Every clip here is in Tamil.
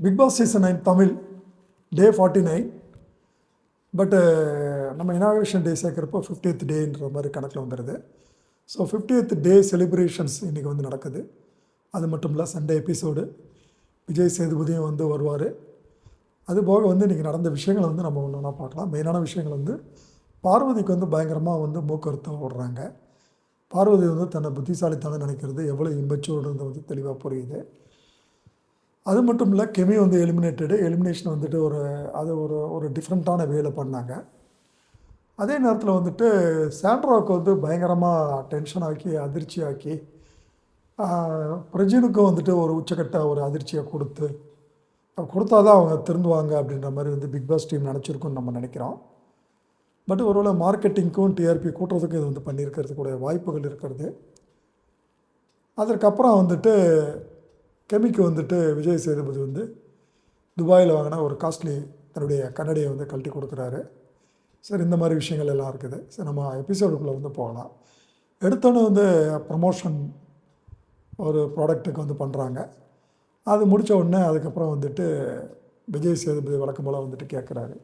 Bigg Boss season nine Tamil day forty nine part நம்ம இனாகிரேஷன் டே சேர்க்குறப்போ ஃபிஃப்டியத் டேன்ற மாதிரி கணக்கில் வந்துடுது ஸோ ஃபிஃப்டியத் டே செலிப்ரேஷன்ஸ் இன்றைக்கி வந்து நடக்குது. அது மட்டும் இல்லை சண்டே எபிசோடு விஜய் சேதுபதியும் வந்து வருவார். அது போக வந்து இன்றைக்கி நடந்த விஷயங்களை வந்து நம்ம ஒன்று ஒன்றா பார்க்கலாம். மெயினான விஷயங்கள் வந்து பார்வதிக்கு வந்து பயங்கரமாக வந்து மூக்கறுத்த விடுறாங்க பார்வதி வந்து தன்னை புத்திசாலித்தான நினைக்கிறது எவ்வளோ இம்பச்சோடுன்றது வந்து தெளிவாக புரியுது. அது மட்டும் இல்லை கெமி வந்து எலிமினேட்டடு எலிமினேஷன் வந்துட்டு ஒரு அது ஒரு ஒரு டிஃப்ரெண்ட்டான வேலை பண்ணாங்க. அதே நேரத்தில் வந்துட்டு சாண்ட்ராவுக்கு வந்து பயங்கரமாக டென்ஷன் ஆக்கி அதிர்ச்சி ஆக்கி பிரஜினுக்கும் வந்துட்டு ஒரு உச்சக்கட்ட ஒரு அதிர்ச்சியை கொடுத்து கொடுத்தா தான் அவங்க திருந்துவாங்க அப்படின்ற மாதிரி வந்து பிக் பாஸ் டீம் நினச்சிருக்குன்னு நம்ம நினைக்கிறோம். பட் ஒருவேளை மார்க்கெட்டிங்க்கும் டிஆர்பி கூட்டுறதுக்கும் இது வந்து பண்ணியிருக்கிறதுக்கூடிய வாய்ப்புகள் இருக்கிறது. அதற்கப்புறம் வந்துட்டு கெமிக்கு வந்துட்டு விஜய் சேதுபதி வந்து துபாயில் வாங்கின ஒரு காஸ்ட்லி தன்னுடைய கண்ணடியை வந்து கழட்டி கொடுக்குறாரு. சரி இந்த மாதிரி விஷயங்கள் எல்லாம் இருக்குது. சரி நம்ம எபிசோடுக்குள்ளே வந்து போகலாம். எடுத்தோன்னே வந்து ப்ரமோஷன் ஒரு ப்ராடக்ட்டுக்கு வந்து பண்ணுறாங்க அது முடித்த உடனே அதுக்கப்புறம் வந்துட்டு விஜய் சேதுபதி வழக்கம் போல் வந்துட்டு கேட்குறாரு.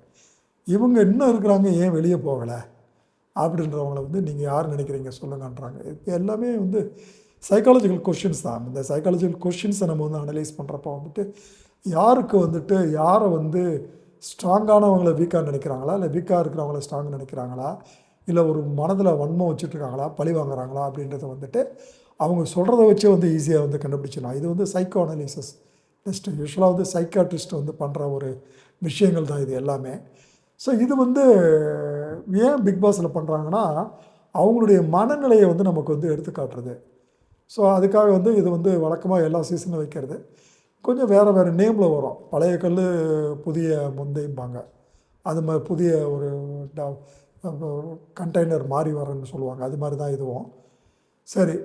இவங்க இன்னும் இருக்கிறாங்க ஏன் வெளியே போகலை? அப்படின்றவங்கள வந்து நீங்கள் யார் நினைக்கிறீங்க? சொல்லுங்கன்றாங்க. இப்போ எல்லாமே வந்து சைக்காலஜிக்கல் கொஷின்ஸ் தான். இந்த சைக்காலஜிக்கல் கொஷின்ஸை நம்ம வந்து அனலைஸ் பண்ணுறப்போ வந்துட்டு யாருக்கு வந்துட்டு யாரை வந்து ஸ்ட்ராங்கானவங்கள வீக்காக நினைக்கிறாங்களா? இல்லை வீக்காக இருக்கிறவங்கள ஸ்ட்ராங் நினைக்கிறாங்களா? இல்லை ஒரு மனதில் வன்மம் வச்சுட்ருக்காங்களா? பழி வாங்குறாங்களா? அப்படின்றத வந்துட்டு அவங்க சொல்கிறத வச்சே வந்து ஈஸியாக வந்து கண்டுபிடிச்சிடலாம். இது வந்து சைக்கோ அனலிசிஸ் டெஸ்ட் யூஸ்வலாக வந்து சைக்காட்ரிஸ்ட் வந்து பண்ணுற ஒரு விஷயங்கள் தான் இது எல்லாமே. ஸோ இது வந்து ஏன் பிக் பாஸில் பண்ணுறாங்கன்னா அவங்களுடைய மனநிலையை வந்து நமக்கு வந்து எடுத்துக்காட்டுறது. ஸோ அதுக்காக வந்து இது வந்து வழக்கமாக எல்லா சீசனும் வைக்கிறது. கொஞ்சம் வேறு வேறு நேமில் வரும். பழைய கல் புதிய முந்தைம்பாங்க அது மாதிரி புதிய ஒரு கண்டெய்னர் மாறி வரேன்னு சொல்லுவாங்க. அது மாதிரி தான் இதுவும். சரி.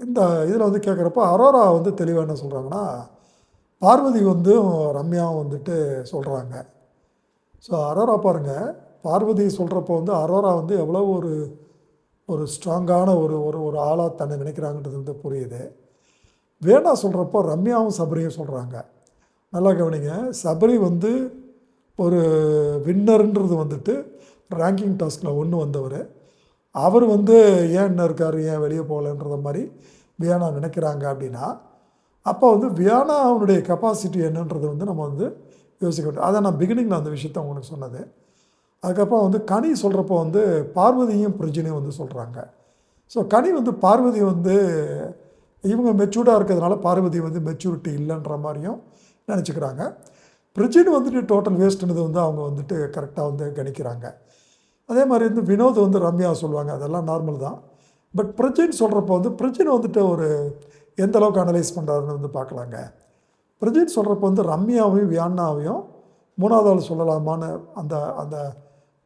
இந்த இதில் வந்து கேட்குறப்ப அரோரா வந்து தெளிவாக என்ன சொல்கிறாங்கன்னா பார்வதி வந்து ரம்யாவும் வந்துட்டு சொல்கிறாங்க ஸோ அரோரா பாருங்கள் பார்வதி சொல்கிறப்போ வந்து அரோரா வந்து எவ்வளோ ஒரு ஒரு ஸ்ட்ராங்கான ஒரு ஒரு ஒரு ஆளாக தன்னை நினைக்கிறாங்கன்றது வந்து புரியுது. வேணா சொல்கிறப்போ ரம்யாவும் சபரியும் சொல்கிறாங்க நல்லா கவனிங்க. சபரி வந்து ஒரு வின்னருன்றது வந்துட்டு ரேங்கிங் டாஸ்கில் ஒன்று வந்தவர். அவர் வந்து ஏன் என்ன இருக்கார்? ஏன் வெளியே போகலன்றத மாதிரி வியானா நினைக்கிறாங்க அப்படின்னா அப்போ வந்து வியானா அவனுடைய கெப்பாசிட்டி என்னன்றது வந்து நம்ம வந்து யோசிக்க வேண்டும் அதை நான் பிகினிங்கில் அந்த விஷயத்த உங்களுக்கு சொன்னது. அதுக்கப்புறம் வந்து கனி சொல்கிறப்போ வந்து பார்வதியும் பிரஜினையும் வந்து சொல்கிறாங்க ஸோ கனி வந்து பார்வதி வந்து இவங்க மெச்சூர்டாக இருக்கிறதுனால பார்வதி வந்து மெச்சூரிட்டி இல்லைன்ற மாதிரியும் நினச்சிக்கிறாங்க. பிரிஜின் வந்துட்டு டோட்டல் வேஸ்ட்டுனது வந்து அவங்க வந்துட்டு கரெக்டாக வந்து கணிக்கிறாங்க. அதே மாதிரி வந்து வினோத் வந்து ரம்யா சொல்லுவாங்க அதெல்லாம் நார்மல் தான். பட் பிரஜின் சொல்கிறப்போ வந்து பிரஜின் வந்துட்டு ஒரு எந்த அளவுக்கு அனலைஸ் பண்ணுறாருன்னு வந்து பார்க்கலாங்க. பிரஜின் சொல்கிறப்போ வந்து ரம்யாவையும் வியான்னாவையும் மூணாவது ஆள் சொல்லலாமான்னு அந்த அந்த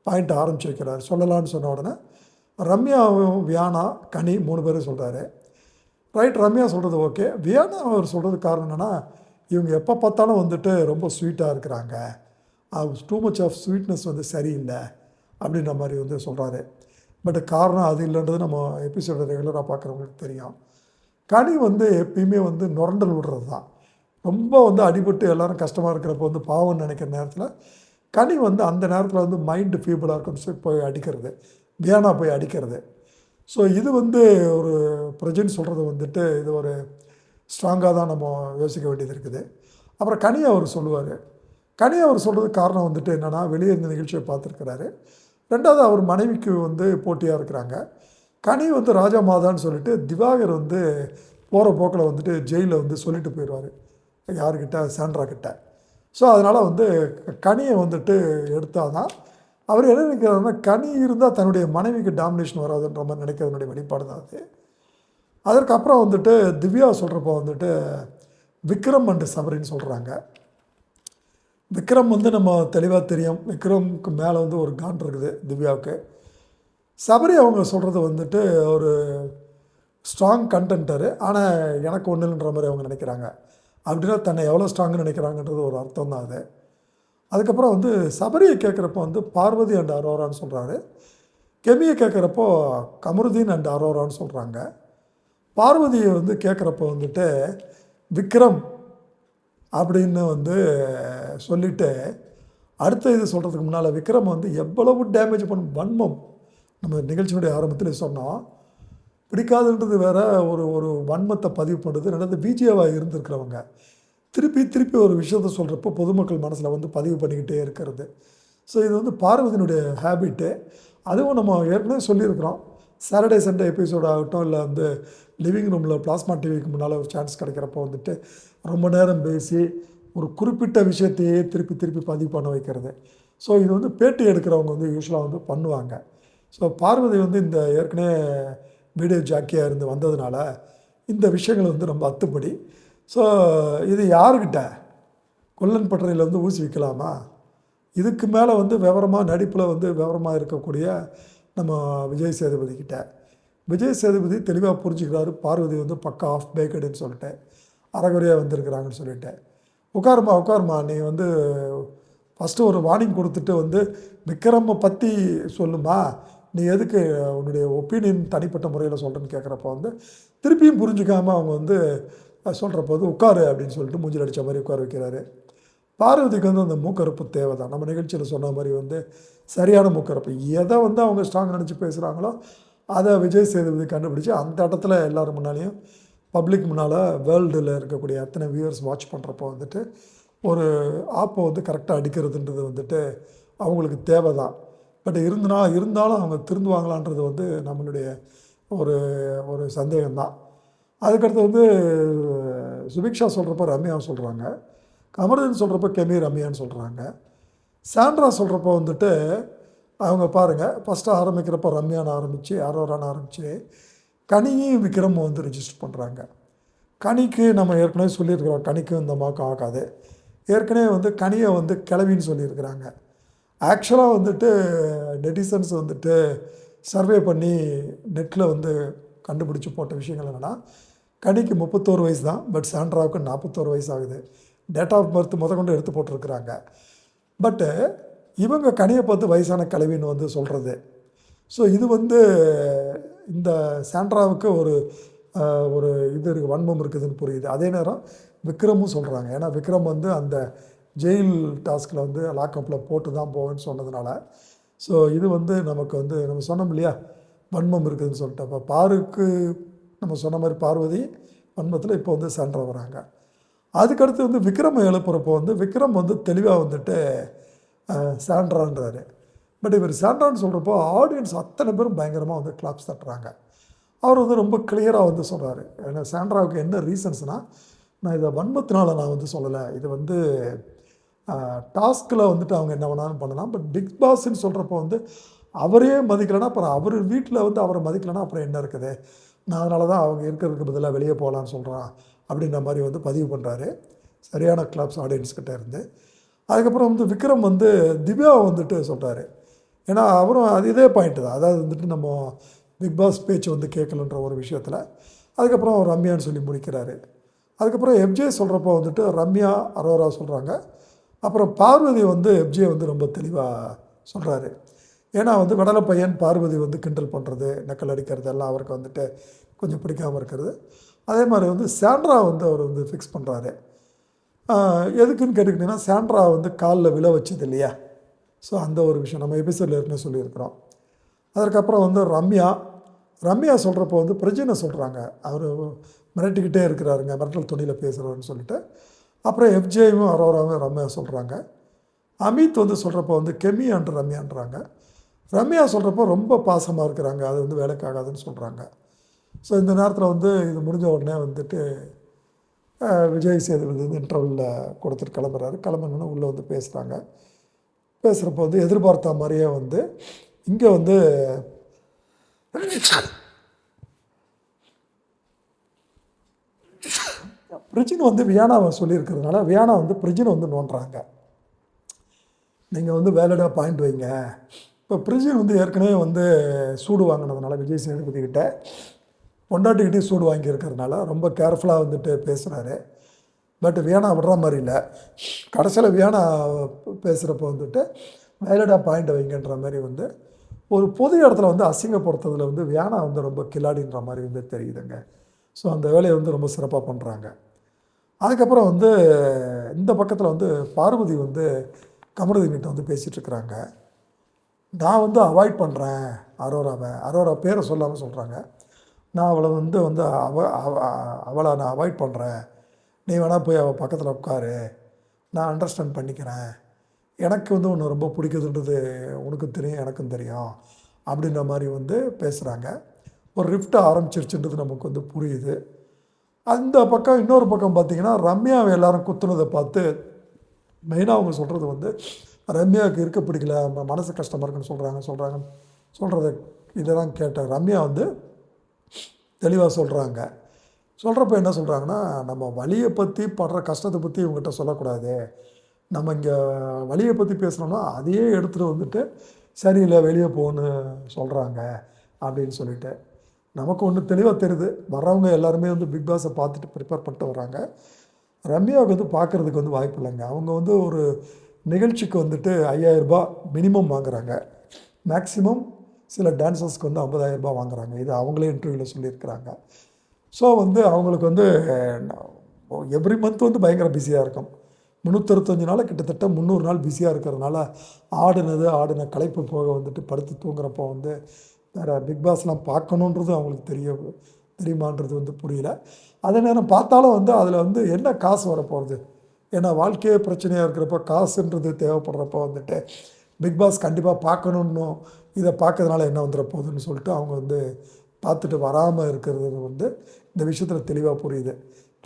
பாயிண்ட்டை ஆரம்பிச்சு வைக்கிறார். சொல்லலான்னு சொன்ன உடனே ரம்யாவும் வியானா கனி மூணு பேரும் சொல்கிறாரு ரைட் ரம்யா சொல்கிறது ஓகே வியானா அவர் சொல்கிறது காரணம் என்னென்னா இவங்க எப்போ பார்த்தாலும் வந்துட்டு ரொம்ப ஸ்வீட்டாக இருக்கிறாங்க. டூ மச் ஆஃப் ஸ்வீட்னஸ் வந்து சரியில்லை அப்படின்ற மாதிரி வந்து சொல்கிறாரு பட் காரணம் அது இல்லைன்றது நம்ம எபிசோட ரெகுலராக பார்க்குறவங்களுக்கு தெரியும். கனி வந்து எப்பயுமே வந்து நுரண்டல் விடுறது தான் ரொம்ப வந்து அடிபட்டு எல்லோரும் கஷ்டமாக இருக்கிறப்ப வந்து பாவம்னு நினைக்கிற நேரத்தில் கனி வந்து அந்த நேரத்தில் வந்து மைண்டு ஃபீபிளாக இருக்குன்னு சொல்லி போய் அடிக்கிறது. வியானா போய் அடிக்கிறது. ஸோ இது வந்து ஒரு பிரஜன் சொல்கிறது வந்துட்டு இது ஒரு ஸ்ட்ராங்காக தான் நம்ம யோசிக்க வேண்டியது இருக்குது. அப்புறம் கனி அவர் சொல்லுவார். கனி அவர் சொல்கிறது காரணம் வந்துட்டு என்னென்னா வெளியே இருந்த நிகழ்ச்சியை பார்த்துருக்கிறாரு. ரெண்டாவது அவர் மனைவிக்கு வந்து போட்டியாக இருக்கிறாங்க. கனி வந்து ராஜா மாதான்னு சொல்லிட்டு திவாகர் வந்து போகிற போக்கில் வந்துட்டு ஜெயிலில் வந்து சொல்லிட்டு போயிடுவார் யார்கிட்ட? சாண்ட்ரா கிட்ட ஸோ அதனால் வந்து கனியை வந்துட்டு எடுத்தால் தான் அவர் என்ன நினைக்கிறாருன்னா கனி இருந்தால் தன்னுடைய மனைவிக்கு டாமினேஷன் வராதுன்ற மாதிரி நினைக்கிறதுனுடைய வெளிப்பாடு தான் அது. அதற்கப்புறம் வந்துட்டு திவ்யா சொல்கிறப்போ வந்துட்டு விக்ரம் அண்டு சபரின்னு சொல்கிறாங்க விக்ரம் வந்து நம்ம தெளிவாக தெரியும். விக்ரம்க்கு மேலே வந்து ஒரு கான் இருக்குது திவ்யாவுக்கு. சபரி அவங்க சொல்கிறது வந்துட்டு ஒரு ஸ்ட்ராங் கண்டென்ட்டரு ஆனால் எனக்கு ஒன்று இல்லைன்ற மாதிரி அவங்க நினைக்கிறாங்க. அப்படின்னா தன்னை எவ்வளோ ஸ்ட்ராங்னு நினைக்கிறாங்கன்றது ஒரு அர்த்தம் தான் அது. அதுக்கப்புறம் வந்து சபரியை கேட்குறப்போ வந்து பார்வதி அண்ட் அரோரான்னு சொல்கிறாரு கெமியை கேட்குறப்போ கமருதீன் அண்ட் அரோரான்னு சொல்கிறாங்க பார்வதியை வந்து கேட்குறப்போ வந்துட்டு விக்ரம் அப்படின்னு வந்து சொல்லிவிட்டு அடுத்த இது சொல்கிறதுக்கு முன்னால் விக்ரம் வந்து எவ்வளவு டேமேஜ் பண்ணும் வன்மம். நம்ம நிகழ்ச்சியினுடைய ஆரம்பத்தில் சொன்னோம். பிடிக்காதுன்றது வேற ஒரு ஒரு வன்மத்தை பதிவு பண்ணுறது ரெண்டாவது பிஜேவாக இருந்திருக்கிறவங்க. திருப்பி திருப்பி ஒரு விஷயத்த சொல்கிறப்போ பொதுமக்கள் மனசில் வந்து பதிவு பண்ணிக்கிட்டே இருக்கிறது. ஸோ இது வந்து பார்வதியினுடைய ஹேபிட்டு அதுவும் நம்ம ஏற்கனவே சொல்லியிருக்கிறோம். சாட்டர்டே சண்டே எபிசோட் ஆகட்டும் இல்லை வந்து லிவிங் ரூமில் பிளாஸ்மா டிவிக்கு முன்னால் ஒரு சான்ஸ் கிடைக்கிறப்போ வந்துட்டு ரொம்ப நேரம் பேசி ஒரு குறிப்பிட்ட விஷயத்தையே திருப்பி திருப்பி பதிவு பண்ண வைக்கிறது. ஸோ இது வந்து பேட்டி எடுக்கிறவங்க வந்து யூஸ்வலாக வந்து பண்ணுவாங்க. ஸோ பார்வதி வந்து இந்த ஏற்கனவே வீடியோ ஜாக்கியாக இருந்து வந்ததுனால இந்த விஷயங்கள் வந்து ரொம்ப அத்துப்படி. ஸோ இது யாருக்கிட்ட? கொல்லன் பட்டறையில் வந்து ஊசி வைக்கலாமா? இதுக்கு மேலே வந்து விவரமாக நடிப்பில் வந்து விவரமாக இருக்கக்கூடிய நம்ம விஜய் சேதுபதி கிட்ட. விஜய் சேதுபதி தெளிவாக புரிஞ்சுக்கிறாரு. பார்வதி வந்து பக்கா ஆஃப் பேக்கடுன்னு சொல்லிட்டு அறகுறையாக வந்திருக்கிறாங்கன்னு சொல்லிட்டு. உட்காருமா உட்காருமா? நீ வந்து ஃபஸ்ட்டு ஒரு வார்னிங் கொடுத்துட்டு வந்து விக்ரமை பற்றி சொல்லுமா? நீ எதுக்கு உன்னுடைய ஒப்பீனியன் தனிப்பட்ட முறையில் சொல்கிறேன்னு கேட்குறப்ப வந்து திருப்பியும் புரிஞ்சுக்காமல் அவங்க வந்து சொல்கிறப்போது உட்காரு அப்படின்னு சொல்லிட்டு மூஞ்சில் அடித்த மாதிரி உட்கார வைக்கிறாரு. பார்வதிக்கு வந்து அந்த மூக்கறுப்பு தேவை தான் நம்ம நிகழ்ச்சியில் சொன்ன மாதிரி வந்து சரியான மூக்கறுப்பு. எதை வந்து அவங்க ஸ்ட்ராங் நினச்சி பேசுகிறாங்களோ அதை விஜய் சேதுபதி கண்டுபிடிச்சி அந்த இடத்துல எல்லோரும் முன்னாலேயும் பப்ளிக் முன்னால் வேர்ல்டில் இருக்கக்கூடிய அத்தனை வியூவர்ஸ் வாட்ச் பண்ணுறப்போ வந்துட்டு ஒரு ஆப்பை வந்து கரெக்டாக அடிக்கிறதுன்றது வந்துட்டு அவங்களுக்கு தேவை தான் பட் இருந்தனா இருந்தாலும் அவங்க திருந்துவாங்களான்றது வந்து நம்மளுடைய ஒரு ஒரு சந்தேகம்தான். அதுக்கடுத்து வந்து சுபிக்ஷா சொல்கிறப்ப ரம்யா சொல்கிறாங்க கமருதீன் சொல்கிறப்ப கெமி ரம்யான்னு சொல்கிறாங்க சாண்ட்ரா சொல்கிறப்ப வந்துட்டு அவங்க பாருங்கள் ஃபஸ்ட்டு ஆரம்பிக்கிறப்ப ரம்யான்னு ஆரம்பித்து அரோரான்னு ஆரம்பித்து கனியும் விக்ரமும் வந்து ரிஜிஸ்டர் பண்ணுறாங்க கனிக்கு நம்ம ஏற்கனவே சொல்லியிருக்கிறோம் கனிக்கும் இந்த மாக்கம் ஆகாது. ஏற்கனவே வந்து கனியை வந்து கிளவின்னு சொல்லியிருக்கிறாங்க. ஆக்சுவலாக வந்துட்டு நெட்டிசன்ஸ் வந்துட்டு சர்வே பண்ணி நெட்டில் வந்து கண்டுபிடிச்சி போட்ட விஷயங்கள் என்னென்னா கனிக்கு முப்பத்தோரு வயசு தான் பட் சாண்ட்ராவுக்கு நாற்பத்தோரு வயசு ஆகுது டேட் ஆஃப் பர்த் முத கொண்டு எடுத்து போட்டிருக்கிறாங்க. பட்டு இவங்க கனியை பார்த்து வயசான கலவின்னு வந்து சொல்கிறது ஸோ இது வந்து இந்த சாண்ட்ராவுக்கு ஒரு ஒரு இது இருக்குது வன்மம் இருக்குதுன்னு புரியுது. அதே நேரம் விக்ரமும் சொல்கிறாங்க ஏன்னா விக்ரம் வந்து அந்த ஜெயில் டாஸ்கில் வந்து லாக்கப்பில் போட்டு தான் போவேன்னு சொன்னதுனால. ஸோ இது வந்து நமக்கு வந்து நம்ம சொன்னோம் இல்லையா? வன்மம் இருக்குதுன்னு சொல்லிட்டு. அப்போ பாருக்கு நம்ம சொன்ன மாதிரி பார்வதி வன்மத்தில் இப்போ வந்து சாண்ட்ரா வராங்க. அதுக்கடுத்து வந்து விக்ரம் எழுப்புறப்போ வந்து விக்ரம் வந்து தெளிவாக வந்துட்டு சாண்ட்ரான்றாரு பட் இவர் சாண்ட்ரான்னு சொல்கிறப்போ ஆடியன்ஸ் அத்தனை பேரும் பயங்கரமாக வந்து கிளாப்ஸ் தட்டுறாங்க. அவர் வந்து ரொம்ப கிளியராக வந்து சொல்கிறாரு ஏன்னா சாண்ட்ராவுக்கு என்ன ரீசன்ஸ்னால் நான் இதை வன்மத்தினால நான் வந்து சொல்லலை. இது வந்து டாஸ்கில் வந்துட்டு அவங்க என்ன வேணாலும் பண்ணலாம். பட் பிக் பாஸ்ன்னு சொல்கிறப்போ வந்து அவரே மதிக்கலைன்னா அப்புறம் அவர் வீட்டில் வந்து அவரை மதிக்கலைன்னா அப்புறம் என்ன இருக்குது? நான் அதனால தான் அவங்க இருக்கிறதுக்கு பதிலாக வெளியே போகலான்னு சொல்கிறான் அப்படின்ற மாதிரி வந்து பதிவு பண்ணுறாரு சரியான கிளப்ஸ் ஆடியன்ஸ்கிட்ட இருந்து. அதுக்கப்புறம் வந்து விக்ரம் வந்து திவ்யா வந்துட்டு சொல்கிறாரு ஏன்னா அவரும் அது இதே பாயிண்ட்டு தான். அதாவது வந்துட்டு நம்ம பிக் பாஸ் பேச்சு வந்து கேட்கலன்ற ஒரு விஷயத்தில். அதுக்கப்புறம் ரம்யான்னு சொல்லி முடிக்கிறாரு. அதுக்கப்புறம் எம்ஜே சொல்கிறப்போ வந்துட்டு ரம்யா அரோரா சொல்கிறாங்க அப்புறம் பார்வதி வந்து எப்ஜே வந்து ரொம்ப தெளிவாக சொல்கிறாரு ஏன்னா வந்து விடலை பையன் பார்வதி வந்து கிண்டல் பண்ணுறது நக்கல் அடிக்கிறது எல்லாம் அவருக்கு வந்துட்டு கொஞ்சம் பிடிக்காமல் இருக்கிறது. அதே மாதிரி வந்து சாண்ட்ரா வந்து அவர் வந்து ஃபிக்ஸ் பண்ணுறாரு எதுக்குன்னு கேட்டுக்கிட்டிங்கன்னா சாண்ட்ரா வந்து காலில் விழ வச்சது இல்லையா? ஸோ அந்த ஒரு விஷயம் நம்ம எபிசோடில் ஏற்கனவே சொல்லியிருக்கிறோம். அதற்கப்புறம் வந்து ரம்யா ரம்யா சொல்கிறப்போ வந்து பிரஜனை சொல்கிறாங்க அவர் மிரட்டிக்கிட்டே இருக்கிறாருங்க மிரட்டல் துணியில் பேசுகிறவர்னு சொல்லிட்டு. அப்புறம் எஃப்ஜேயும் அரோராவும் ரம்யா சொல்கிறாங்க அமித் வந்து சொல்கிறப்போ வந்து கெமி அண்ட் ரம்யான்றாங்க. ரம்யா சொல்கிறப்போ ரொம்ப பாசமாக இருக்கிறாங்க. அது வந்து வேலைக்காகாதுன்னு சொல்கிறாங்க ஸோ இந்த நேரத்தில் வந்து இது முடிஞ்ச உடனே வந்துட்டு விஜய் சேதுபதி வந்து இன்டர்வலில் கொடுத்துட்டு கிளம்புறாரு. கிளம்புனோன்னு உள்ளே வந்து பேசுகிறாங்க பேசுகிறப்போ வந்து எதிர்பார்த்த மாதிரியே வந்து இங்கே வந்து பிரிட்ஜின் வந்து வியானாவை சொல்லியிருக்கிறதுனால வியானா வந்து பிரிட்ஜினை வந்து நோண்டுறாங்க. நீங்கள் வந்து வேலடாக பாயிண்ட் வைங்க. இப்போ பிரிட்ஜின் வந்து ஏற்கனவே வந்து சூடு வாங்கினதுனால விஜய் சேதுபதி பொண்டாட்டிக்கிட்டே சூடு வாங்கியிருக்கிறதுனால ரொம்ப கேர்ஃபுல்லாக வந்துட்டு பேசுகிறாரு பட் வியானா விடுற மாதிரி இல்லை. கடைசியில் வியானா பேசுகிறப்ப வந்துட்டு வேலடாக பாயிண்ட் வைங்கன்ற மாதிரி வந்து ஒரு பொது இடத்துல வந்து அசிங்கப்படுத்துறதுல வந்து வியானா வந்து ரொம்ப கில்லாடின்ற மாதிரி வந்து தெரியுதுங்க. ஸோ அந்த வேலையை வந்து ரொம்ப சிறப்பாக பண்ணுறாங்க அதுக்கப்புறம் வந்து இந்த பக்கத்தில் வந்து பார்வதி வந்து கமருதீன்கிட்ட வந்து பேசிகிட்ருக்குறாங்க நான் வந்து அவாய்ட் பண்ணுறேன் அரோராவை. அரோரா பேரை சொல்லாமல் சொல்கிறாங்க நான் அவளை வந்து வந்து அவ அவ- அவளை நான் அவாய்ட் பண்ணுறேன் நீ வேணால் போய் அவள் பக்கத்தில் உட்காரு. நான் அண்டர்ஸ்டாண்ட் பண்ணிக்கிறேன். எனக்கு வந்து ஒன்று ரொம்ப பிடிக்குதுன்றது உனக்கும் தெரியும் எனக்கும் தெரியும் அப்படின்ற மாதிரி வந்து பேசுகிறாங்க ஒரு ரிஃப்ட் ஆரம்பிச்சிருச்சுன்றது நமக்கு வந்து புரியுது. அந்த பக்கம் இன்னொரு பக்கம் பார்த்தீங்கன்னா ரம்யாவை எல்லாரும் குத்துனதை பார்த்து மெயினாக அவங்க சொல்கிறது வந்து ரம்யாவுக்கு இருக்க பிடிக்கல மனசு கஷ்டமாக இருக்குன்னு சொல்கிறாங்க சொல்கிறாங்க சொல்கிறத இதெல்லாம் கேட்டேன் ரம்யா வந்து தெளிவாக சொல்கிறாங்க சொல்கிறப்ப என்ன சொல்கிறாங்கன்னா நம்ம வழியை பற்றி படுற கஷ்டத்தை பற்றி இவங்ககிட்ட சொல்லக்கூடாது. நம்ம இங்கே வழியை பற்றி பேசுகிறோம்னா அதையே எடுத்துகிட்டு வந்துட்டு சரியில்லை வெளியே போன்னு சொல்கிறாங்க அப்படின்னு சொல்லிட்டு. நமக்கு ஒன்று தெளிவாக தெரியுது. வர்றவங்க எல்லாருமே வந்து பிக் பாஸை பார்த்துட்டு ப்ரிப்பேர் பண்ணிட்டு வராங்க ரம்யாவுக்கு வந்து பார்க்குறதுக்கு வந்து வாய்ப்பு இல்லைங்க. அவங்க வந்து ஒரு நிகழ்ச்சிக்கு வந்துட்டு ஐயாயிரரூபா மினிமம் வாங்குறாங்க. மேக்ஸிமம் சில டான்சர்ஸ்க்கு வந்து 50000 ரூபாய் வாங்குறாங்க. இது அவங்களே இன்டர்வியூவில் சொல்லியிருக்கிறாங்க. ஸோ வந்து அவங்களுக்கு வந்து எவ்ரி மந்த் வந்து பயங்கர பிஸியாக இருக்கும். முந்நூற்றறுபத்தஞ்சு நாள் கிட்டத்தட்ட முந்நூறு நாள் பிஸியாக இருக்கிறதுனால ஆடினது ஆடின களைப்பு போக வந்துட்டு படுத்து தூங்குறப்போ வந்து வேறு பிக் பாஸ்லாம் பார்க்கணுன்றது அவங்களுக்கு தெரிய தெரியுமான்றது வந்து புரியல. அதே நேரம் பார்த்தாலும் வந்து அதில் வந்து என்ன காசு வரப்போகிறது ஏன்னா வாழ்க்கையே பிரச்சனையாக இருக்கிறப்ப காசுன்றது தேவைப்படுறப்போ வந்துட்டு பிக் பாஸ் கண்டிப்பாக பார்க்கணுன்னும் இதை பார்க்கறதுனால என்ன வந்துட போகுதுன்னு சொல்லிட்டு அவங்க வந்து பார்த்துட்டு வராமல் இருக்கிறது வந்து இந்த விஷயத்தில் தெளிவாக புரியுது.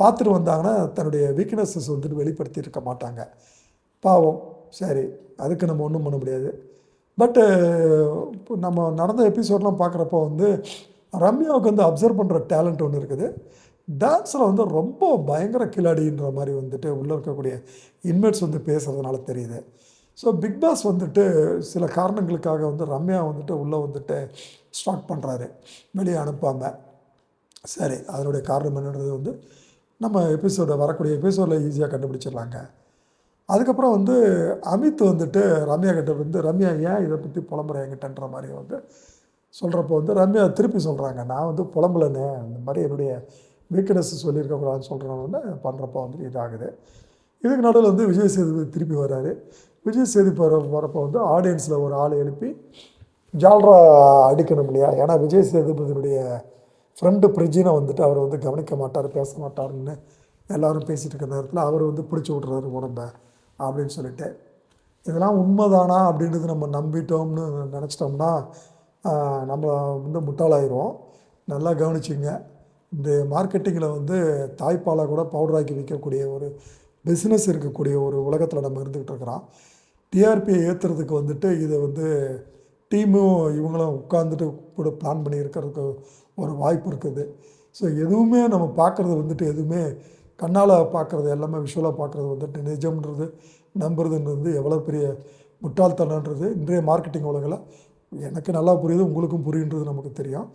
பார்த்துட்டு வந்தாங்கன்னா தன்னுடைய வீக்னஸஸ் வந்துட்டு வெளிப்படுத்தி இருக்க மாட்டாங்க. பாவம். சரி அதுக்கு நம்ம ஒன்றும் பண்ண முடியாது. பட்டு uh, நம்ம நடந்த எபிசோட்லாம் பார்க்குறப்போ வந்து ரம்யாவுக்கு வந்து அப்சர்வ் பண்ணுற டேலண்ட் ஒன்று இருக்குது. டான்ஸில் வந்து ரொம்ப பயங்கர கில்லாடின்ற மாதிரி வந்துட்டு உள்ளே இருக்கக்கூடிய இன்மேட்ஸ் வந்து பேசுகிறதுனால தெரியுது. ஸோ பிக் பாஸ் வந்துட்டு சில காரணங்களுக்காக வந்து ரம்யா வந்துட்டு உள்ளே வந்துட்டு ஸ்டார்ட் பண்ணுறாரு வெளியே அனுப்பாமல் சரி அதனுடைய காரணம் என்னன்றது வந்து நம்ம எபிசோட வரக்கூடிய எபிசோடில் ஈஸியாக கண்டுபிடிச்சிடலாங்க. அதுக்கப்புறம் வந்து அமித் வந்துட்டு ரம்யா கிட்ட வந்து ரம்யா ஏன் இதை பற்றி புலம்புற என்கிட்டன்ற மாதிரி வந்து சொல்கிறப்போ வந்து ரம்யா திருப்பி சொல்கிறாங்க நான் வந்து புலம்பலன்னு இந்த மாதிரி என்னுடைய வீக்னஸ் சொல்லியிருக்கக்கூடாதுன்னு சொல்கிறவங்க பண்ணுறப்போ வந்து இதாகுது. இதுக்கு நடுவில் வந்து விஜய் சேதுபதி திருப்பி வர்றாரு விஜய் சேதுபதி வர வரப்போ வந்து ஆடியன்ஸில் ஒரு ஆள் எழுப்பி ஜால்ரா அடிக்கணும் இல்லையா ஏன்னா விஜய் சேதுபதியினுடைய ஃப்ரெண்டு பிரிஜினை வந்துட்டு அவர் வந்து கவனிக்க மாட்டார் பேச மாட்டாருன்னு எல்லாரும் பேசிகிட்டு இருக்க நேரத்தில் அவர் வந்து பிடிச்சி விட்றாரு உடம்ப. அப்படின்னு சொல்லிட்டு. இதெல்லாம் உண்மைதானா அப்படின்றது நம்ம நம்பிட்டோம்னு நினச்சிட்டோம்னா நம்ம வந்து முட்டாளாயிரும் நல்லா கவனிச்சிங்க. இந்த மார்க்கெட்டிங்கில் வந்து தாய்ப்பாலை கூட பவுடராக்கி விற்கக்கூடிய ஒரு பிஸ்னஸ் இருக்கக்கூடிய ஒரு உலகத்தில் நம்ம இருந்துக்கிட்டு இருக்கிறோம். டிஆர்பியை ஏற்றுறதுக்கு வந்துட்டு இதை வந்து டீமும் இவங்களும் உட்காந்துட்டு கூட பிளான் பண்ணி இருக்கிறதுக்கு ஒரு வாய்ப்பு இருக்குது. ஸோ எதுவுமே நம்ம பார்க்குறது வந்துட்டு எதுவுமே கண்ணால் பார்க்குறது எல்லாமே விஷுவலாக பார்க்குறது வந்துட்டு நிஜம்ன்றது நம்புறதுன்றது எவ்வளோ பெரிய முட்டாள்தனன்றது இன்றைய மார்க்கெட்டிங் உலகில் எனக்கு நல்லா புரியுது உங்களுக்கும் புரியுன்றது நமக்கு தெரியும்.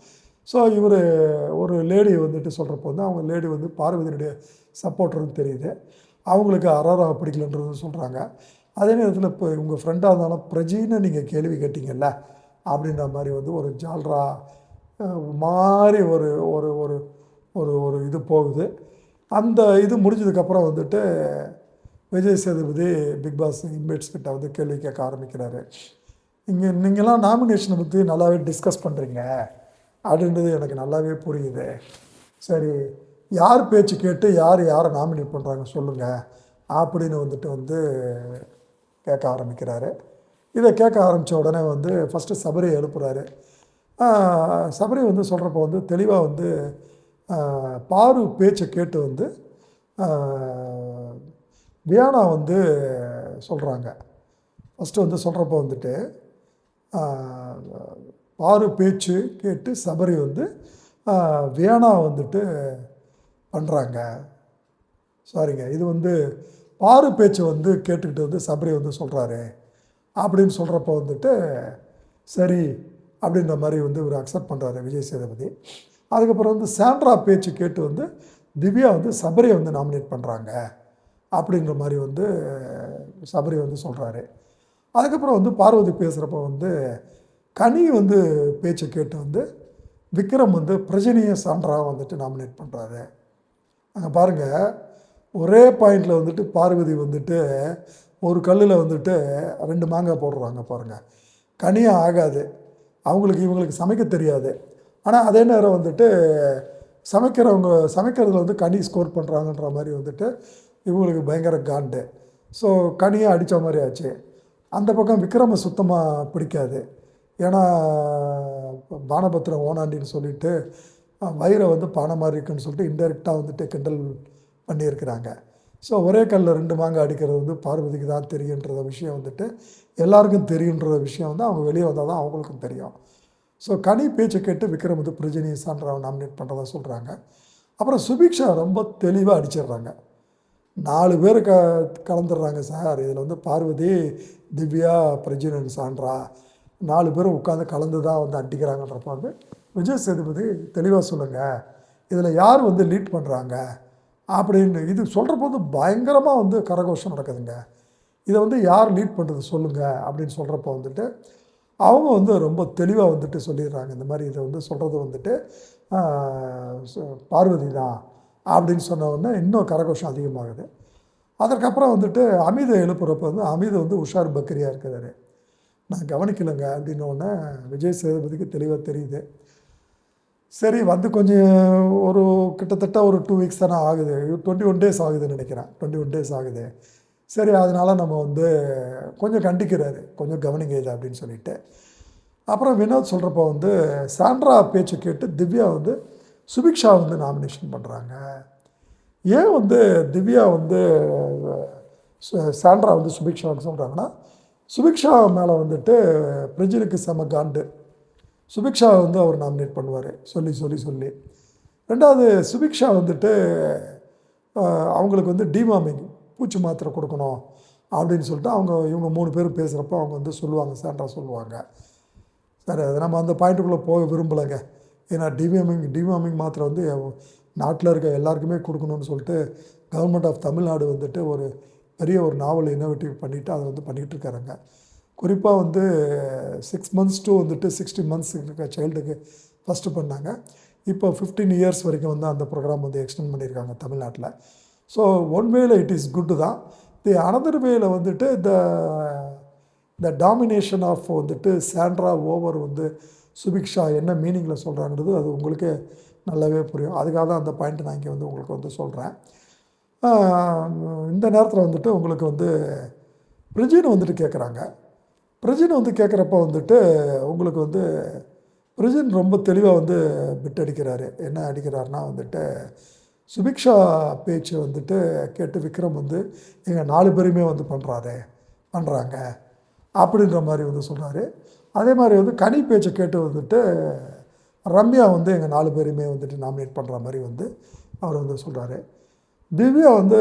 ஸோ இவர் ஒரு லேடி வந்துட்டு சொல்கிறப்போ வந்து அவங்க லேடி வந்து பார்வதியினுடைய சப்போர்ட்டர்னு தெரியுது. அவங்களுக்கு அரோரா பிடிக்கலன்றது சொல்கிறாங்க அதே நேரத்தில் இப்போ உங்கள் ஃப்ரெண்டாக இருந்தாலும் பிரஜின்னு நீங்கள் கேள்வி கேட்டிங்கல்ல அப்படின்ற மாதிரி வந்து ஒரு ஜால்ரா மாதிரி ஒரு ஒரு ஒரு ஒரு ஒரு இது போகுது. அந்த இது முடிஞ்சதுக்கப்புறம் வந்துட்டு Vijay Sethupathi Bigg Boss inmates கிட்ட வந்து கேள்வி கேட்க ஆரம்பிக்கிறாரு. இங்கே நீங்களாம் நாமினேஷனை பற்றி நல்லாவே டிஸ்கஸ் பண்ணுறீங்க அப்படின்றது எனக்கு நல்லாவே புரியுது. சரி யார் பேச்சு கேட்டு யார் யாரை நாமினேட் பண்ணுறாங்க சொல்லுங்கள் அப்படின்னு வந்துட்டு வந்து கேட்க ஆரம்பிக்கிறாரு. இதை கேட்க ஆரம்பித்த உடனே வந்து ஃபஸ்ட்டு சபரி எழுப்புறாரு. சபரி வந்து சொல்கிறப்போ வந்து தெளிவாக வந்து பாரு பேச்சை கேட்டு வந்து வியானா வந்து சொல்கிறாங்க ஃபஸ்ட்டு வந்து சொல்கிறப்போ வந்துட்டு பாரு பேச்சு கேட்டு சபரி வந்து வியானா வந்துட்டு பண்ணுறாங்க சாரிங்க இது வந்து பாரு பேச்சை வந்து கேட்டுக்கிட்டு வந்து சபரி வந்து சொல்கிறாரு அப்படின்னு சொல்கிறப்ப வந்துட்டு சரி அப்படின்ற மாதிரி வந்து இவர் அக்செப்ட் பண்ணுறாரு விஜய் சேதுபதி. அதுக்கப்புறம் வந்து சாண்ட்ரா பேச்சு கேட்டு வந்து திவ்யா வந்து சபரியை வந்து நாமினேட் பண்ணுறாங்க அப்படின்ற மாதிரி வந்து சபரி வந்து சொல்கிறாரு அதுக்கப்புறம் வந்து பார்வதி பேசுகிறப்ப வந்து கனி வந்து பேச்சை கேட்டு வந்து விக்ரம் வந்து பிரஜனையை சான்றாக வந்துட்டு நாமினேட் பண்ணுறாரு அங்கே பாருங்கள் ஒரே பாயிண்டில் வந்துட்டு பார்வதி வந்துட்டு ஒரு கல்லில் வந்துட்டு ரெண்டு மாங்காய் போடுறாங்க பாருங்கள் கனியாக ஆகாது. அவங்களுக்கு இவங்களுக்கு சமைக்க தெரியாது. ஆனால் அதே நேரம் வந்துட்டு சமைக்கிறவங்க சமைக்கிறதுல வந்து கனி ஸ்கோர் பண்ணுறாங்கன்ற மாதிரி வந்துட்டு இவங்களுக்கு பயங்கர காண்டு. ஸோ கனியை அடித்த மாதிரி ஆச்சு. அந்த பக்கம் விக்ரமை சுத்தமாக பிடிக்காது. ஏன்னா பானபத்திரம் ஓனாண்டின்னு சொல்லிட்டு வயிறை வந்து பானை மாதிரி இருக்குன்னு சொல்லிட்டு இன்டெரக்டாக வந்துட்டு கிண்டல் பண்ணியிருக்கிறாங்க. ஸோ ஒரே கல்லில் ரெண்டு மாங்காய் அடிக்கிறது வந்து பார்வதிக்கு தான் தெரியுன்ற விஷயம் வந்துட்டு எல்லாருக்கும் தெரியுன்ற விஷயம் வந்து அவங்க வெளியே வந்தால் தான் அவங்களுக்கும் தெரியும். ஸோ கனி பேச்சை கேட்டு விக்ரம் வந்து பிரிஜினி சான்றாவை நாமினேட் பண்ணுறதா சொல்கிறாங்க அப்புறம் சுபிக்ஷா ரொம்ப தெளிவாக அடிச்சிடுறாங்க. நாலு பேர் க கலந்துடுறாங்க சார். இதில் வந்து பார்வதி திவ்யா பிரஜினன் சான்றா. நாலு பேரும் உட்காந்து கலந்து தான் வந்து அடிக்கிறாங்கன்றப்ப வந்து விஜய் சேதுபதி தெளிவாக சொல்லுங்கள் இதில் யார் வந்து லீட் பண்ணுறாங்க அப்படின்னு இது சொல்கிறப்ப வந்து பயங்கரமாக வந்து கரகோஷம் நடக்குதுங்க. இதை வந்து யார் லீட் பண்ணுறது சொல்லுங்கள் அப்படின்னு சொல்கிறப்ப வந்துட்டு அவங்க வந்து ரொம்ப தெளிவாக வந்துட்டு சொல்லிடுறாங்க. இந்த மாதிரி இதை வந்து சொல்கிறது வந்துட்டு பார்வதி தான் அப்படின்னு சொன்ன உடனே இன்னும் கரகோஷம் அதிகமாகுது. அதற்கப்புறம் வந்துட்டு அமிதை எழுப்புறப்ப வந்து அமித் வந்து உஷார் பக்கரியாக இருக்கிறாரு. நான் கவனிக்கலைங்க அப்படின்னோடனே விஜய் சேதுபதிக்கு தெளிவாக தெரியுது. சரி வந்து கொஞ்சம் ஒரு கிட்டத்தட்ட ஒரு டூ வீக்ஸ் தானே ஆகுது. டுவெண்ட்டி ஒன் டேஸ் ஆகுதுன்னு நினைக்கிறேன். டுவெண்ட்டி ஒன் டேஸ் ஆகுது. சரி அதனால் நம்ம வந்து கொஞ்சம் கண்டிக்கிறாரு. கொஞ்சம் கவனிங்க இது அப்படின்னு சொல்லிட்டு. அப்புறம் வினோத் சொல்கிறப்ப வந்து சாண்ட்ரா பேச்சை கேட்டு திவ்யா வந்து சுபிக்ஷா வந்து நாமினேஷன் பண்ணுறாங்க ஏன் வந்து திவ்யா வந்து சாண்ட்ரா வந்து சுபிக்ஷாவுக்கு சொல்கிறாங்கன்னா சுபிக்ஷா மேலே வந்துட்டு பிரஜினுக்கு செம காண்டு. சுபிக்ஷா வந்து அவர் நாமினேட் பண்ணுவார். சொல்லி சொல்லி சொல்லி. ரெண்டாவது சுபிக்ஷா வந்துட்டு அவங்களுக்கு வந்து டிமாமிங் பூச்சி மாத்திரை கொடுக்கணும் அப்படின்னு சொல்லிட்டு அவங்க இவங்க மூணு பேரும் பேசுகிறப்ப அவங்க வந்து சொல்லுவாங்க சாண்ட்ரா சொல்லுவாங்க. சரி அது நம்ம அந்த பாயிண்ட்டுக்குள்ளே போக விரும்பலைங்க. ஏன்னா டிவிஎம்மிங் டிவிஎம்மிங் மாத்திரை வந்து நாட்டில் இருக்க எல்லாருக்குமே கொடுக்கணும்னு சொல்லிட்டு கவர்மெண்ட் ஆஃப் தமிழ்நாடு வந்துட்டு ஒரு பெரிய ஒரு நாவல் இன்னோவேட்டிவ் பண்ணிவிட்டு அதை வந்து பண்ணிகிட்டு இருக்காருங்க. குறிப்பாக வந்து சிக்ஸ் மந்த்ஸ் டூ வந்துட்டு சிக்ஸ்டி மந்த்ஸ் இருக்க சைல்டுக்கு ஃபஸ்ட்டு பண்ணாங்க. இப்போ ஃபிஃப்டீன் இயர்ஸ் வரைக்கும் வந்து அந்த ப்ரோக்ராம் வந்து எக்ஸ்டெண்ட் பண்ணியிருக்காங்க தமிழ்நாட்டில். ஸோ ஒன் வேல இட் இஸ் குட்டு தான். தி அனதர் வேல வந்துட்டு இந்த இந்த டாமினேஷன் ஆஃப் வந்துட்டு சாண்ட்ரா ஓவர் வந்து சுபிக்ஷா என்ன மீனிங்கில் சொல்கிறாங்கிறது அது உங்களுக்கு நல்லாவே புரியும். அதுக்காக தான் அந்த பாயிண்ட் நான் இங்கே வந்து உங்களுக்கு வந்து சொல்கிறேன் இந்த நேரத்தில் வந்துட்டு உங்களுக்கு வந்து பிரிஜின் வந்துட்டு கேட்குறாங்க பிரிஜின் வந்து கேட்குறப்ப வந்துட்டு உங்களுக்கு வந்து பிரிஜின் ரொம்ப தெளிவாக வந்து பிட் அடிக்கிறாரு. என்ன அடிக்கிறாருன்னா வந்துட்டு சுபிக்ஷா பேச்சு வந்துட்டு கேட்டு விக்ரம் வந்து எங்கள் நாலு பேருமே வந்து பண்ணுறாரு பண்ணுறாங்க அப்படின்ற மாதிரி வந்து சொல்கிறாரு அதே மாதிரி வந்து கனி பேச்சை கேட்டு வந்துட்டு ரம்யா வந்து எங்கள் நாலு பேருமே வந்துட்டு நாமினேட் பண்ணுற மாதிரி வந்து அவர் வந்து சொல்கிறாரு திவ்யா வந்து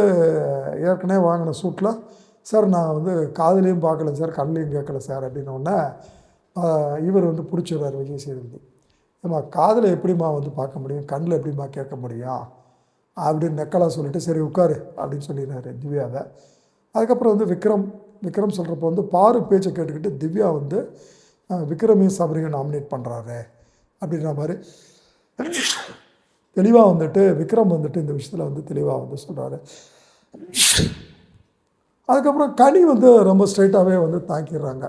ஏற்கனவே வாங்கின சூட்டில் சார் நான் வந்து காதுலேயும் பார்க்கல சார் கண்ணிலையும் கேட்கல சார் அப்படின்னோடனே இவர் வந்து பிடிச்சிடுறாரு விஜய் சேதுபதி. ஏம்மா காதில் எப்படிம்மா வந்து பார்க்க முடியும்? கண்ணில் எப்படிம்மா கேட்க முடியும்? அப்படின்னு நெக்கலாக சொல்லிட்டு சரி உட்காரு அப்படின்னு சொல்லிடுறாரு திவ்யாவை. அதுக்கப்புறம் வந்து விக்ரம் விக்ரம் சொல்கிறப்ப வந்து பாரு பேச்சை கேட்டுக்கிட்டு திவ்யா வந்து விக்ரமையும் சபரியும் நாமினேட் பண்ணுறாரு அப்படின்ற மாதிரி தெளிவாக வந்துட்டு விக்ரம் வந்துட்டு இந்த விஷயத்தில் வந்து தெளிவாக வந்து சொல்கிறாரு அதுக்கப்புறம் கனி வந்து ரொம்ப ஸ்ட்ரைட்டாகவே வந்து தாக்கிடுறாங்க.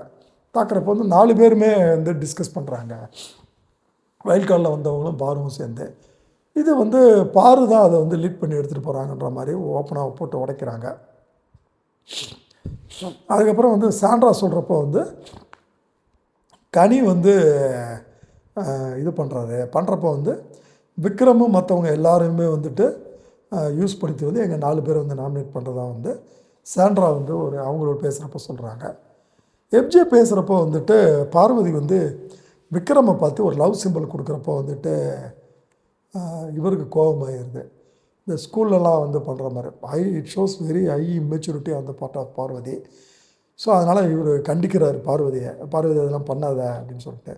தாக்குறப்ப வந்து நாலு பேருமே வந்து டிஸ்கஸ் பண்ணுறாங்க வயல் காலில் வந்தவங்களும் பாருவும் சேர்ந்து. இது வந்து பாரு தான் அதை வந்து லீட் பண்ணி எடுத்துகிட்டு போகிறாங்கன்ற மாதிரி ஓப்பனாக போட்டு உடைக்கிறாங்க. அதுக்கப்புறம் வந்து சாண்ட்ரா சொல்கிறப்போ வந்து கனி வந்து இது பண்ணுறாரு பண்ணுறப்போ வந்து விக்ரமும் மற்றவங்க எல்லாருமே வந்துட்டு யூஸ் படுத்தி வந்து எங்கள் நாலு பேர் வந்து நாமினேட் பண்ணுறதா வந்து சாண்ட்ரா வந்து ஒரு அவங்களோட பேசுகிறப்ப சொல்கிறாங்க எஃப்ஜே பேசுகிறப்போ வந்துட்டு பார்வதி வந்து விக்ரமை பார்த்து ஒரு லவ் சிம்பிள் கொடுக்குறப்போ வந்துட்டு இவருக்கு கோபமாயிருது இந்த ஸ்கூல்லலாம் வந்து பண்ணுற மாதிரி. I it shows very high immaturity அந்த பார்ட் ஆஃப் பார்வதி ஸோ அதனால் இவர் கண்டிக்கிறார் பார்வதியை. பார்வதி அதெல்லாம் பண்ணாத அப்படின்னு சொல்லிட்டு.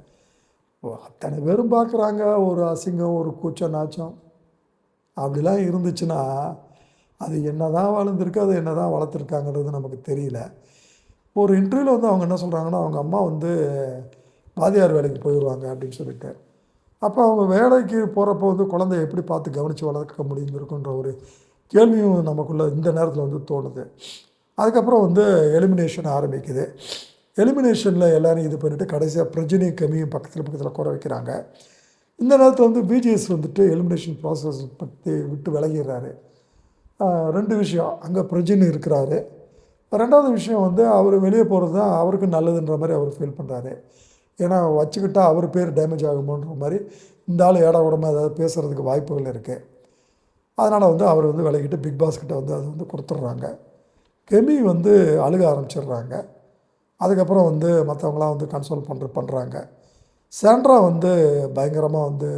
ஓ, அத்தனை பேரும் பார்க்குறாங்க. ஒரு அசிங்கம் ஒரு கூச்சம் நாச்சம். அப்படிலாம் இருந்துச்சுன்னா அது என்ன தான் வளர்ந்துருக்கு அது என்ன தான் வளர்த்துருக்காங்கிறது நமக்கு தெரியல. ஒரு இன்டர்வியூவில் வந்து அவங்க என்ன சொல்கிறாங்கன்னா அவங்க அம்மா வந்து வாதியார் வேலைக்கு போயிடுவாங்க அப்படின்னு சொல்லிட்டு. அப்போ அவங்க வேலைக்கு போகிறப்போ வந்து குழந்தைய எப்படி பார்த்து கவனித்து வளர்க்க முடிஞ்சிருக்குன்ற ஒரு கேள்வியும் நமக்குள்ளே இந்த நேரத்தில் வந்து தோணுது. அதுக்கப்புறம் வந்து எலிமினேஷன் ஆரம்பிக்குது. எலிமினேஷனில் எல்லோரும் இது பண்ணிவிட்டு கடைசியாக பிரஜினி கம்மியும் பக்கத்தில் பக்கத்தில் குறை வைக்கிறாங்க. இந்த நேரத்தில் வந்து பிஜிஎஸ் வந்துட்டு எலிமினேஷன் ப்ராசஸ் பற்றி விட்டு விலகிடுறாரு. ரெண்டு விஷயம் அங்கே பிரஜின் இருக்கிறாரு. ரெண்டாவது விஷயம் வந்து அவர் வெளியே போகிறது தான் அவருக்கு நல்லதுன்ற மாதிரி அவர் ஃபீல் பண்ணுறாரு ஏன்னா வச்சுக்கிட்டா அவர் பேர் டேமேஜ் ஆகுமோன்ற மாதிரி இந்த ஆள் ஏடா உடம்பு ஏதாவது பேசுகிறதுக்கு வாய்ப்புகள் இருக்குது அதனால் வந்து அவர் வந்து விலகிட்டு பிக் பாஸ்கிட்ட வந்து அது வந்து கொடுத்துட்றாங்க. கெமி வந்து அழுக ஆரம்பிச்சிடுறாங்க. அதுக்கப்புறம் வந்து மற்றவங்களாம் வந்து கன்சோல் பண்ணுற பண்ணுறாங்க சாண்ட்ரா வந்து பயங்கரமாக வந்து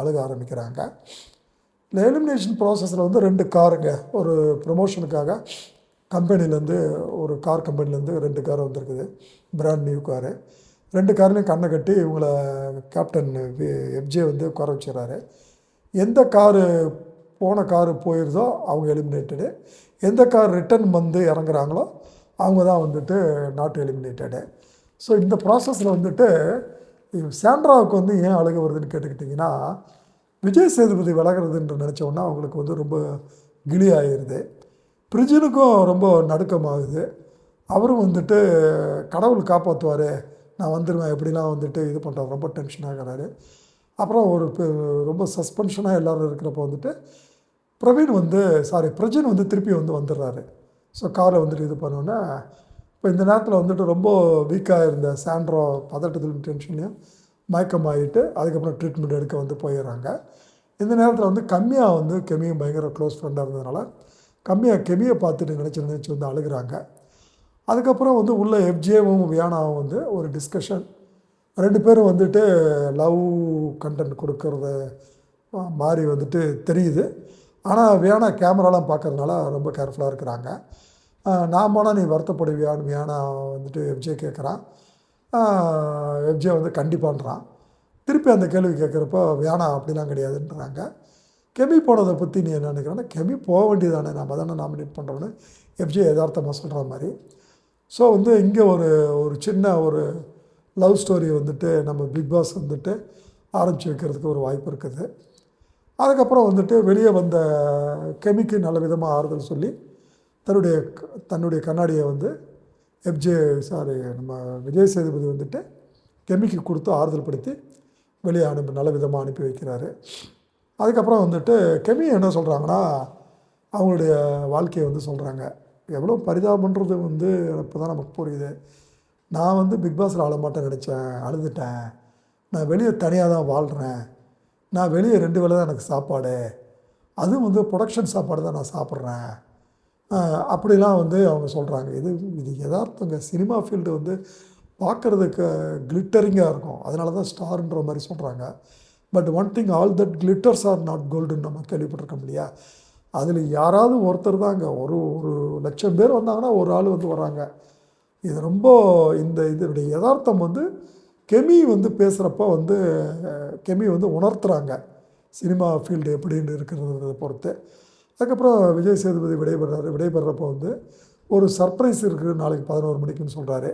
அழுக ஆரம்பிக்கிறாங்க. இந்த எலிமினேஷன் ப்ராசஸில் வந்து ரெண்டு காருங்க. ஒரு ப்ரொமோஷனுக்காக கம்பெனிலேருந்து ஒரு கார் கம்பெனிலேருந்து ரெண்டு கார் வந்திருக்குது. பிராண்ட் நியூ காரு ரெண்டு கார்லையும் கண்ணை கட்டி இவங்களை கேப்டன் எஃப்ஜே வந்து குறை வச்சுறாரு எந்த காரு போன காரு போயிருதோ அவங்க எலிமினேட்டடு எந்த கார் ரிட்டன் வந்து இறங்குறாங்களோ அவங்க தான் வந்துட்டு நாட் எலிமினேட்டடு ஸோ இந்த ப்ராசஸில் வந்துட்டு சாண்ட்ராவுக்கு வந்து ஏன் அழுக வருதுன்னு கேட்டுக்கிட்டிங்கன்னா விஜய் சேதுபதி விலகிறதுன்னு நினச்சோன்னா அவங்களுக்கு வந்து ரொம்ப கிளி ஆயிடுது பிரிஜனுக்கும் ரொம்ப நடுக்கமாகுது. அவரும் வந்துட்டு கடவுள் காப்பாற்றுவார் நான் வந்துடுவேன் எப்படிலாம் வந்துட்டு இது பண்ணுறாரு ரொம்ப டென்ஷன் ஆகிறாரு அப்புறம் ஒரு பெ- ரொம்ப சஸ்பென்ஷனாக எல்லோரும் இருக்கிறப்போ வந்துட்டு பிரவீன் வந்து சாரி பிரஜன் வந்து திருப்பி வந்து வந்துடுறாரு. ஸோ காரை வந்துட்டு இது பண்ணோன்னே இப்போ இந்த நேரத்தில் வந்துட்டு ரொம்ப வீக்காக இருந்த சாண்ட்ரோ பதட்டத்திலும் டென்ஷன்லையும் மயக்கமாகிட்டு அதுக்கப்புறம் ட்ரீட்மெண்ட் எடுக்க வந்து போயிடுறாங்க. இந்த நேரத்தில் வந்து கம்மியாக வந்து கெமியும் பயங்கர க்ளோஸ் ஃப்ரெண்டாக இருந்ததுனால கம்மியாக கெமியை பார்த்துட்டு நினச்சி நினச்சி வந்து அழுகுறாங்க. அதுக்கப்புறம் வந்து உள்ள எஃப்ஜேவும் வியானாவும் வந்து ஒரு டிஸ்கஷன் ரெண்டு பேரும் வந்துட்டு லவ் கண்டென்ட் கொடுக்கறத மாதிரி வந்துட்டு தெரியுது. ஆனால் வியானா கேமராலாம் பார்க்கறதுனால ரொம்ப கேர்ஃபுல்லாக இருக்கிறாங்க. நான் போனால் நீ வருத்தப்படுவியான்னு வியானா வந்துட்டு எஃப்ஜே கேட்குறான் எஃப்ஜே வந்து கண்டிப்பான்றான். திருப்பி அந்த கேள்வி கேட்குறப்போ வியானா அப்படிலாம் கிடையாதுன்றாங்க. கெமி போனதை பற்றி நீ என்ன நினைக்கிறேன்னா கெமி போக வேண்டியதானே நம்ம தானே நாமினேட் பண்ணுறோன்னு எஃப்ஜே யதார்த்தமாக சொல்கிற மாதிரி. ஸோ வந்து இங்கே ஒரு ஒரு சின்ன ஒரு லவ் ஸ்டோரி வந்துட்டு நம்ம பிக் பாஸ் வந்துட்டு ஆரம்பித்து வைக்கிறதுக்கு ஒரு வாய்ப்பு இருக்குது. அதுக்கப்புறம் வந்துட்டு வெளியே வந்த கெமிக்கு நல்ல விதமாக ஆறுதல் சொல்லி தன்னுடைய தன்னுடைய கண்ணாடியை வந்து எஃப்ஜே சாரி நம்ம விஜய் சேதுபதி வந்துட்டு கெமிக்கு கொடுத்து ஆறுதல் படுத்தி வெளியே அனுப்பி நல்ல விதமாக அனுப்பி வைக்கிறாரு. அதுக்கப்புறம் வந்துட்டு கெமி என்ன சொல்கிறாங்கன்னா அவங்களுடைய வாழ்க்கையை வந்து சொல்கிறாங்க எவ்வளோ பரிதாபன்றது வந்து இப்போ தான் நமக்கு புரியுது. நான் வந்து பிக் பாஸில் ஆள நினச்சேன். அழுதுட்டேன். நான் வெளியே தனியாக தான் வாழ்கிறேன் நான் வெளியே ரெண்டு வேளை தான் எனக்கு சாப்பாடு. அதுவும் வந்து ப்ரொடக்ஷன் சாப்பாடு தான் நான் சாப்பிட்றேன். அப்படிலாம் வந்து அவங்க சொல்கிறாங்க இது இது யதார்த்தங்க. சினிமா ஃபீல்டு வந்து பார்க்குறதுக்கு கிளிட்டரிங்காக இருக்கும். அதனால தான் ஸ்டார்ன்ற மாதிரி சொல்கிறாங்க but one thing all that glitters are not கோல்டுன்னு நம்ம கேள்விப்பட்டிருக்கோம் இல்லையா? அதில் யாராவது ஒருத்தர் தாங்க. ஒரு ஒரு லட்சம் பேர் வந்தாங்கன்னா ஒரு ஆள் வந்து வராங்க இது ரொம்ப இந்த இதனுடைய யதார்த்தம் வந்து கெமி வந்து பேசுகிறப்ப வந்து கெமி வந்து உணர்த்துறாங்க. சினிமா ஃபீல்டு எப்படின்னு இருக்கிறத பொறுத்து. அதுக்கப்புறம் விஜய் சேதுபதி விடைபெறாரு. விடைபெறப்போ வந்து ஒரு சர்ப்ரைஸ் இருக்குது நாளைக்கு பதினோரு மணிக்குன்னு சொல்கிறாரு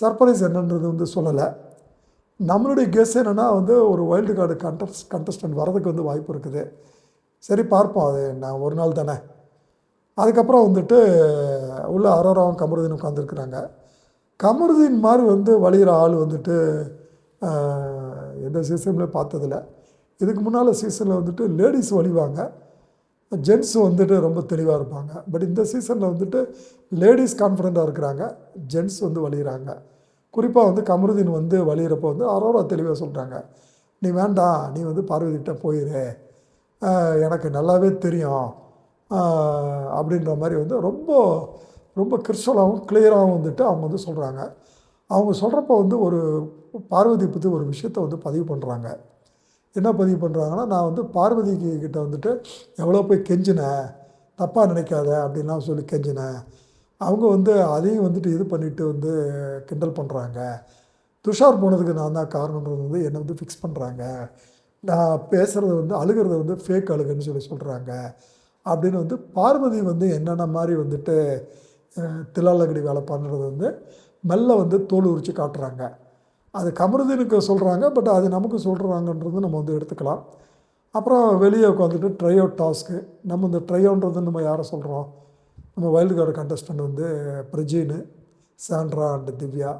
சர்ப்ரைஸ் என்னன்றது வந்து சொல்லலை. நம்மளுடைய கெஸ் என்னென்னா வந்து ஒரு வைல்டு கார்டு கண்டஸ்ட் கண்டஸ்டன்ட் வரதுக்கு வந்து வாய்ப்பு இருக்குது. சரி பார்ப்போம். அது நான் ஒரு நாள் தானே. அதுக்கப்புறம் வந்துட்டு உள்ள அரோராவும் கமருதீன் உட்காந்துருக்குறாங்க கமருதீன் மாதிரி வந்து வழிகிற ஆள் வந்துட்டு எந்த சீசன்லேயும் பார்த்ததில்ல. இதுக்கு முன்னால் சீசனில் வந்துட்டு லேடிஸ் வழிவாங்க. ஜென்ஸ் வந்துட்டு ரொம்ப தெளிவாக இருப்பாங்க. பட் இந்த சீசனில் வந்துட்டு லேடிஸ் கான்ஃபிடண்ட்டாக இருக்கிறாங்க. ஜென்ஸ் வந்து வழிகிறாங்க குறிப்பாக வந்து கமருதீன் வந்து வழிகிறப்போ வந்து அரோரா தெளிவாக சொல்கிறாங்க நீ வேண்டாம் நீ வந்து பார்வதிகிட்ட போயிரு. எனக்கு நல்லாவே தெரியும். அப்படின்ற மாதிரி வந்து ரொம்ப ரொம்ப கிறிஸ்டலாகவும் கிளியராகவும் வந்துட்டு அவங்க வந்து சொல்கிறாங்க அவங்க சொல்கிறப்ப வந்து ஒரு பார்வதி பற்றி ஒரு விஷயத்தை வந்து பதிவு பண்ணுறாங்க என்ன பதிவு பண்ணுறாங்கன்னா நான் வந்து பார்வதி கிட்டே கிட்ட வந்துட்டு எவ்வளோ போய் கெஞ்சினேன் தப்பாக நினைக்காத? அப்படின்லாம் சொல்லி கெஞ்சினேன் அவங்க வந்து அதையும் வந்துட்டு இது பண்ணிட்டு வந்து கிண்டல் பண்ணுறாங்க துஷார் போனதுக்கு நான் தான் காரணன்றது வந்து என்னை வந்து ஃபிக்ஸ் பண்ணுறாங்க நான் பேசுகிறது வந்து அழுகிறது வந்து ஃபேக் அழுகுன்னு சொல்லி சொல்கிறாங்க அப்படின்னு வந்து பார்வதி வந்து என்னென்ன மாதிரி வந்துட்டு தில்லாலகடி வேலை பண்ணுறது வந்து மெல்ல வந்து தோல் உரித்து காட்டுறாங்க. அது கமருதீனுக்கு சொல்கிறாங்க பட் அது நமக்கு சொல்கிறாங்கன்றது நம்ம வந்து எடுத்துக்கலாம். அப்புறம் வெளியே உட்காந்துட்டு ட்ரையோ டாஸ்க்கு நம்ம இந்த ட்ரையோன்றது நம்ம யாரை சொல்கிறோம் நம்ம வைல்டு கார்டு கண்டஸ்டன்ட் வந்து பிரஜீனு சாண்ட்ரா அண்ட் திவ்யா.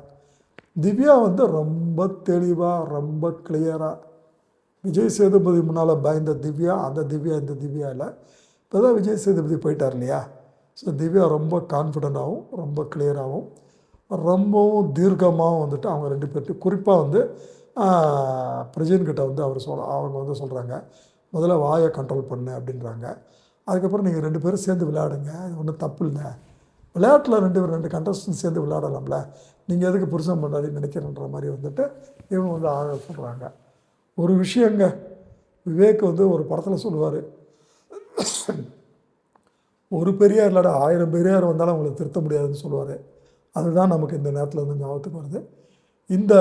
திவ்யா வந்து ரொம்ப தெளிவாக ரொம்ப கிளியராக விஜய் சேதுபதி முன்னால் பயந்த திவ்யா அந்த திவ்யா இந்த திவ்யா இல்லை. இப்போ தான் விஜய் சேதுபதி போயிட்டார் இல்லையா? ஸோ திவ்யா ரொம்ப கான்ஃபிடண்ட்டாகவும் ரொம்ப கிளியராகவும் ரொம்பவும் தீர்க்கமாகவும் வந்துட்டு அவங்க ரெண்டு பேர்ட்டு குறிப்பாக வந்து பிரஜன்கிட்ட வந்து அவர் சொல் அவங்க வந்து சொல்கிறாங்க முதல்ல வாயை கண்ட்ரோல் பண்ணு அப்படின்றாங்க. அதுக்கப்புறம் நீங்கள் ரெண்டு பேரும் சேர்ந்து விளையாடுங்க அது ஒன்றும் தப்பு இல்லை. விளையாட்டில் ரெண்டு பேர் ரெண்டு கண்டஸ்டன் சேர்ந்து விளையாடலாம்ல. நீங்கள் எதுக்கு புருஷன் பண்ணாடி நினைக்கிறன்ற மாதிரி வந்துட்டு இவங்க வந்து ஆக சொல்கிறாங்க ஒரு விஷயங்க. விவேக் வந்து ஒரு படத்தில் சொல்லுவார். ஒரு பெரியார் இல்லாட ஆயிரம் பெரியார் வந்தாலும் அவங்கள திருத்த முடியாதுன்னு சொல்லுவார். அதுதான் நமக்கு இந்த நேரத்தில் வந்து ஞாபகத்துக்கு வருது. இந்த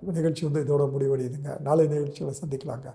நிகழ்ச்சி வந்து இதோட முடிவடையுதுங்க. நாளை நிகழ்ச்சியில் சந்திக்கலாங்க.